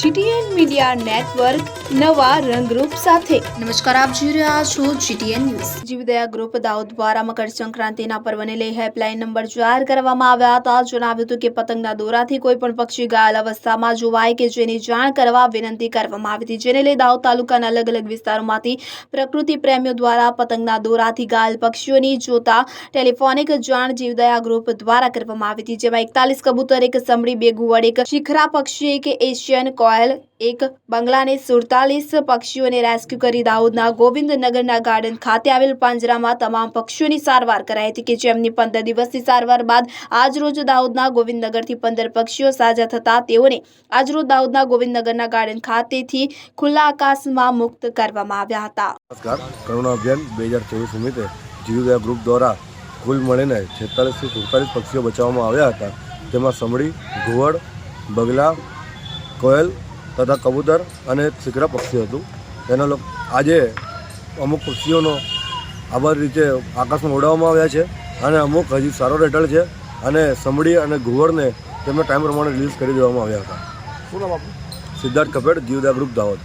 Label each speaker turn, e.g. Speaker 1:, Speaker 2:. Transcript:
Speaker 1: GTN media network નવા રંગરૂપ સાથે.
Speaker 2: નમસ્કાર આપ જોઈ રહ્યા છો GTN news.
Speaker 1: Jivdaya group Dahod દ્વારા મકર સંક્રાંતિના પર્વને લઈ હેલ્પલાઇન નંબર જાહેર કરવામાં આવ્યા હતા. જણાવ્યું હતું કે પતંગના દોરાથી કોઈ પણ પક્ષી ઘાયલ અવસ્થામાં જોવાય કે જેની જાણ કરવા વિનંતી કરવામાં આવી હતી. જેને લઈ દાઉદ તાલુકાના અલગ અલગ વિસ્તારોમાંથી પ્રકૃતિ પ્રેમીઓ દ્વારા પતંગના દોરાથી ઘાયલ પક્ષીઓની જોતા ટેલિફોનિક જાણ જીવદયા ગ્રુપ દ્વારા કરવામાં આવી હતી. જેમાં એકતાલીસ કબૂતર એક સમડી બે ગુવડ એક શિખરા પક્ષી એક એશિયન કોયલ એક બંગલાને સુડતાલીસ પક્ષીઓને રેસ્ક્યુ કરી દાહોદના ગોવિંદનગરના ગાર્ડન ખાતે આવેલ પાંજરામાં તમામ પક્ષીઓની સારવાર કરાઈ હતી કે જેમની પંદર દિવસની સારવાર બાદ આજરોજ દાહોદના ગોવિંદનગરથી પંદર પક્ષીઓ સાજા થતા તેઓને આજરોજ દાહોદના ગોવિંદનગરના ગાર્ડન ખાતેથી ખુલ્લા આકાશમાં મુક્ત કરવામાં આવ્યા હતા.
Speaker 3: જીવદયા ગ્રુપ દ્વારા કુલ મળીને છેતાલીસથી સુડતાલીસ પક્ષીઓ બચાવવામાં આવ્યા હતા. તેમાં સમડી, ઘુવડ, બગલા કોયલ તથા કબૂતર અને શીકરા પક્ષી હતું. તેના લોક આજે અમુક પક્ષીઓનો આભાર રીતે આકાશમાં ઉડાવવામાં આવ્યા છે અને અમુક હજી સારો રેટલ છે અને સમડી અને ઘુવડને તેમના ટાઈમ પ્રમાણે રિલીઝ કરી દેવામાં આવ્યા હતા.
Speaker 4: શું નામ આપનું?
Speaker 3: સિદ્ધાર્થ કપેડ જીવદા ગ્રુપ દાહોદ.